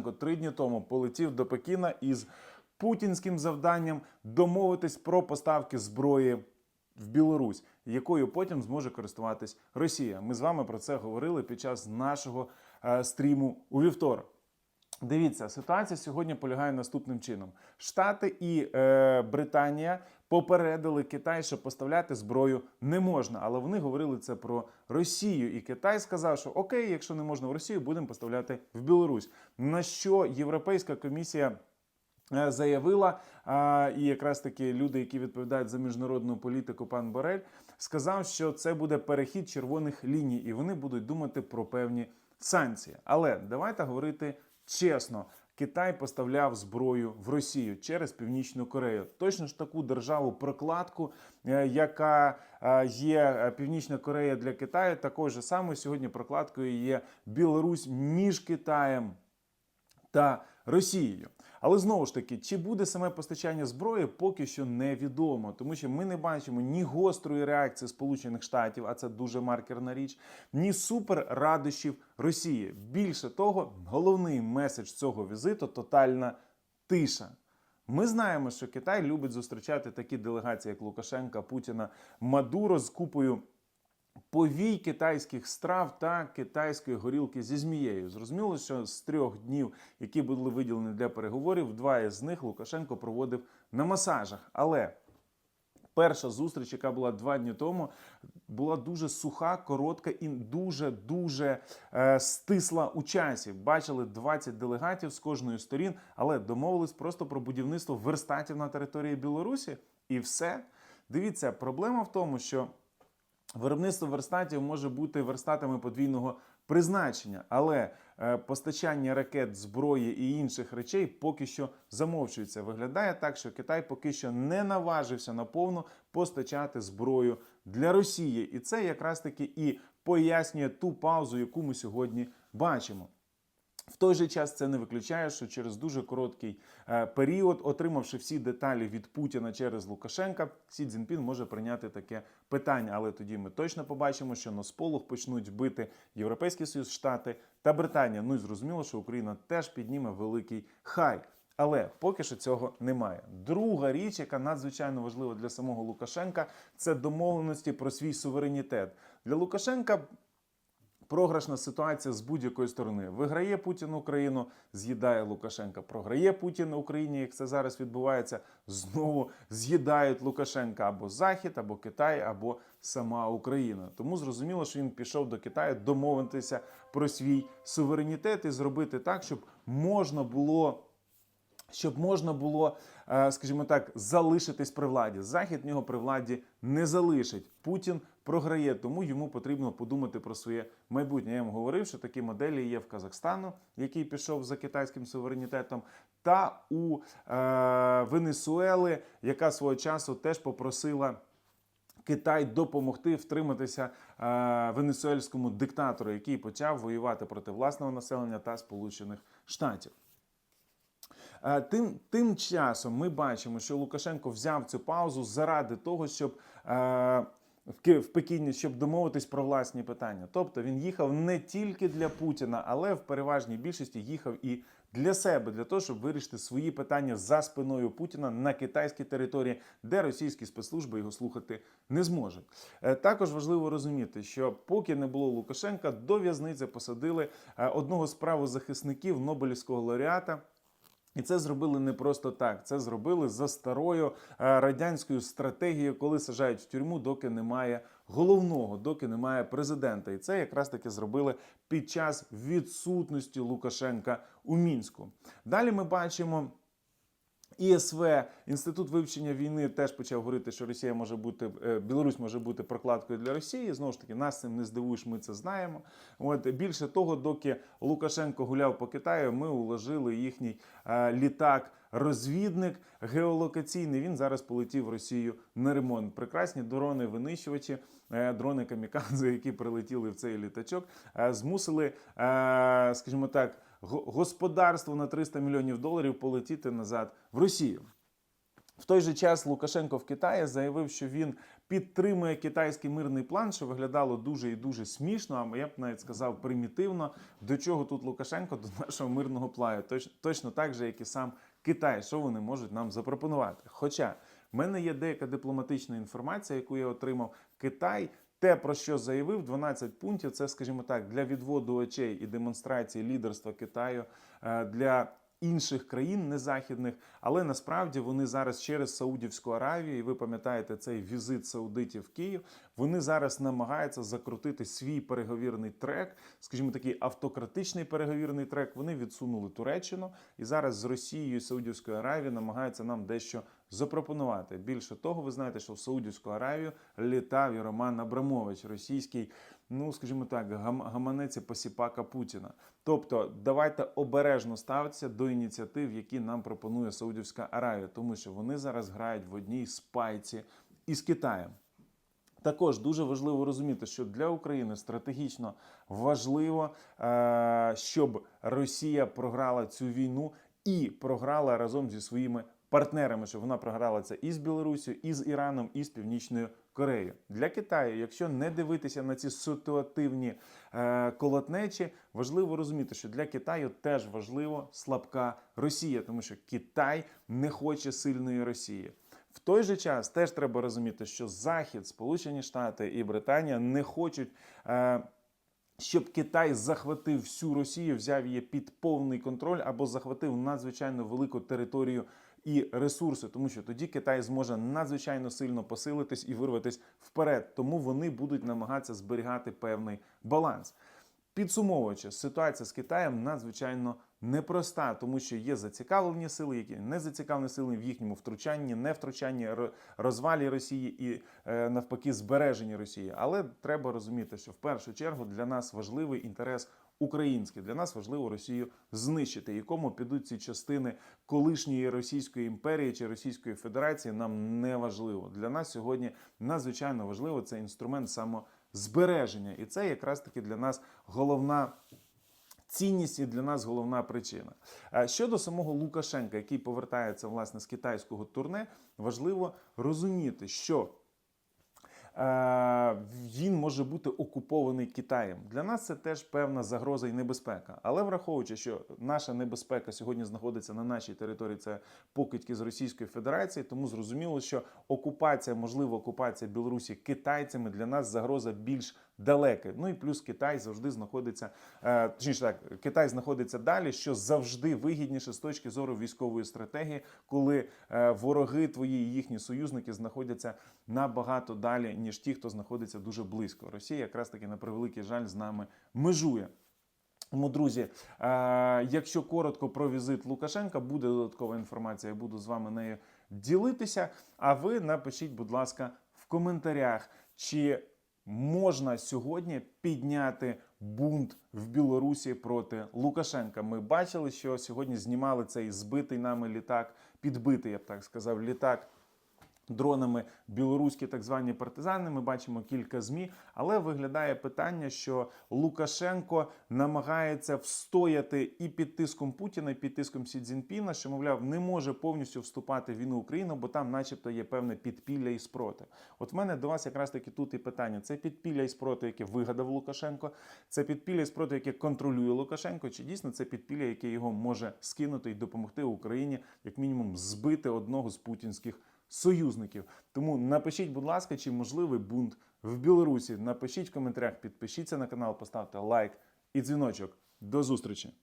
Три дні тому полетів до Пекіна із путінським завданням домовитись про поставки зброї в Білорусь, якою потім зможе користуватись Росія. Ми з вами про це говорили під час нашого е, стріму у вівторок. Дивіться, ситуація сьогодні полягає наступним чином: Штати і е, Британія попередили Китай, що поставляти зброю не можна. Але вони говорили це про Росію. І Китай сказав, що окей, якщо не можна в Росію, будемо поставляти в Білорусь. На що Європейська комісія. е, Заявила, і якраз таки люди, які відповідають за міжнародну політику, пан Борель, сказав, що це буде перехід червоних ліній, і вони будуть думати про певні санкції. Але давайте говорити чесно. Китай поставляв зброю в Росію через Північну Корею. Точно ж таку державу прокладку, е, яка е, є е, Північна Корея для Китаю, такою ж саме сьогодні прокладкою є Білорусь між Китаєм та Росією. Але знову ж таки, чи буде саме постачання зброї, поки що невідомо, тому що ми не бачимо ні гострої реакції Сполучених Штатів, а це дуже маркерна річ, ні супер радощів Росії. Більше того, головний меседж цього візиту тотальна тиша. Ми знаємо, що Китай любить зустрічати такі делегації, як Лукашенка, Путіна, Мадуро з купою повій китайських страв та китайської горілки зі змією. Зрозуміло, що з трьох днів, які були виділені для переговорів, два із них Лукашенко проводив на масажах. Але перша зустріч, яка була два дні тому, була дуже суха, коротка і дуже дуже е, стисла у часі. Бачили 20 делегатів з кожної сторін, але домовились просто про будівництво верстатів на території Білорусі, і все. Дивіться, проблема в тому, що Виробництво верстатів може бути верстатами подвійного призначення, але е, постачання ракет, зброї і інших речей поки що замовчується. Виглядає так, що Китай поки що не наважився наповну постачати зброю для Росії, і це якраз таки і пояснює ту паузу, яку ми сьогодні бачимо. В той же час це не виключає, що через дуже короткий е, період, отримавши всі деталі від Путіна через Лукашенка, Сі Цзіньпін може прийняти таке питання. Але тоді ми точно побачимо, що на сполох почнуть бити Європейський Союз, Штати та Британія. Ну і зрозуміло, що Україна теж підніме великий хай. Але поки що цього немає. Друга річ, яка надзвичайно важлива для самого Лукашенка, це домовленості про свій суверенітет. Для Лукашенка програшна ситуація з будь-якої сторони. Виграє Путін Україну, з'їдає Лукашенка. Програє Путін Україні, як це зараз відбувається, знову з'їдають Лукашенка або Захід, або Китай, або сама Україна. Тому зрозуміло, що він пішов до Китаю домовитися про свій суверенітет і зробити так, щоб можна було. Щоб можна було, е, скажімо так, залишитись при владі. Захід нього при владі не залишить. Путін програє, тому йому потрібно подумати про своє майбутнє. Я вам говорив, що такі моделі є в Казахстану, який пішов за китайським суверенітетом, та у е, Венесуели, яка свого часу теж попросила. Китай допомогти втриматися е, венесуельському диктатору, який почав воювати проти власного населення та Сполучених Штатів. Е, Тим, тим часом ми бачимо, що Лукашенко взяв цю паузу заради того, щоб е, в Пекіні, щоб домовитись про власні питання. Тобто він їхав не тільки для Путіна, але в переважній більшості їхав і для себе, для того, щоб вирішити свої питання за спиною Путіна на китайській території, де російські спецслужби його слухати не зможуть. Е, Також важливо розуміти, що поки не було Лукашенка, до в'язниці посадили одного з правозахисників Нобелівського лауреата. І це зробили не просто так. Це зробили за старою е, радянською стратегією, коли сажають в тюрму, доки немає головного, доки немає президента. І це якраз таки зробили під час відсутності Лукашенка у мінську. Далі ми бачимо. ІСВ, інститут вивчення війни, теж почав говорити, що Росія може бути е, Білорусь може бути прокладкою для Росії. Знову ж таки, нас цим не здивуєш, ми це знаємо. От більше того, доки Лукашенко гуляв по Китаю, ми уложили їхній е, літак. Розвідник геолокаційний він зараз полетів в Росію на ремонт. Прекрасні дрони винищувачі, е, дрони камікадзе, які прилетіли в цей літачок, змусили, скажімо так, господарство на 300 мільйонів доларів полетіти назад в Росію. В той же час Лукашенко в Китаї заявив, що він підтримує китайський мирний план, що виглядало дуже і дуже смішно, а я б навіть сказав примітивно. До чого тут Лукашенко до нашого мирного плану? Точ, точно так же, як і сам Китай, що вони можуть нам запропонувати. Хоча в мене є деяка дипломатична інформація, яку я отримав. Китай те, про що заявив, 12 пунктів. Це, скажімо так, для відводу очей і демонстрації лідерства Китаю е, для інших країн незахідних, але насправді вони зараз через Саудівську Аравію, і ви пам'ятаєте цей візит саудитів в Київ. Вони зараз намагаються закрутити свій переговірний трек, скажімо, такий автократичний переговірний трек. Вони відсунули Туреччину і зараз з Росією і Саудівською Аравією намагаються нам дещо запропонувати. Більше того, ви знаєте, що в Саудівську Аравію літав і Роман Абрамович, російський, ну скажімо так, гам- гаманець посіпака Путіна. Тобто, давайте обережно ставитися до ініціатив, які нам пропонує Саудівська Аравія, тому що вони зараз грають в одній спайці із Китаєм. Також дуже важливо розуміти, що для України стратегічно важливо, е, щоб Росія програла цю війну і програла разом зі своїми партнерами, щоб вона програла це і з Білорусію, і з Іраном, і з Північною Кореєю. Для Китаю, якщо не дивитися на ці ситуативні е, колотнечі, важливо розуміти, що для Китаю теж важливо слабка Росія, тому що Китай не хоче сильної Росії. В той же час теж треба розуміти, що Захід, Сполучені Штати і Британія не хочуть. Е, щоб Китай захватив всю Росію, взяв її під повний контроль або захватив надзвичайно велику територію і ресурси, тому що тоді Китай зможе надзвичайно сильно посилитись і вирватись вперед. Тому вони будуть намагатися зберігати певний баланс. Підсумовуючи, ситуація з Китаєм надзвичайно непроста, тому що є зацікавлені сили, які не зацікавлені сили в їхньому втручанні, не втручанні, розвалі Росії і е, навпаки збереженні Росії. Але треба розуміти, що в першу чергу для нас важливий інтерес український. Для нас важливо Росію знищити. І кому підуть ці частини колишньої Російської імперії чи Російської Федерації, нам не важливо. Для нас сьогодні надзвичайно важливо це інструмент самозбереження, і це якраз таки для нас головна. Цінність і для нас головна причина. Щодо самого Лукашенка, який повертається власне з китайського турне, важливо розуміти, що він може бути окупований Китаєм. Для нас це теж певна загроза і небезпека. Але враховуючи, що наша небезпека сьогодні знаходиться на нашій території, це покидьки з Російської Федерації, тому зрозуміло, що окупація, можливо, окупація Білорусі китайцями для нас загроза більш далека. Ну і плюс Китай завжди знаходиться, е, точніше так, Китай знаходиться далі, що завжди вигідніше з точки зору військової стратегії, коли е, вороги твої і їхні союзники знаходяться набагато далі, ніж ті, хто знаходиться дуже близько. Росія якраз таки на превеликий жаль з нами межує. Тому, друзі, е, якщо коротко про візит Лукашенка, буде додаткова інформація, я буду з вами нею ділитися. А ви напишіть, будь ласка, в коментарях, чи можна сьогодні підняти бунт в Білорусі проти Лукашенка. Ми бачили, що сьогодні знімали цей збитий нами літак, підбитий, я б так сказав, літак дронами білоруські так звані партизани. Ми бачимо кілька змі, але виглядає питання, що Лукашенко намагається встояти і під тиском Путіна, і під тиском Сі Цзіньпіна, що мовляв не може повністю вступати в війну Україну, бо там, начебто, є певне підпілля і спротив. От в мене до вас якраз таки тут і питання: це підпілля і спротив, яке вигадав Лукашенко, це підпілля і спротив, яке контролює Лукашенко, чи дійсно це підпілля, яке його може скинути і допомогти Україні, як мінімум, збити одного з путінських союзників. Тому напишіть, будь ласка, чи можливий бунт в Білорусі. Напишіть в коментарях, підпишіться на канал, поставте лайк і дзвіночок. До зустрічі!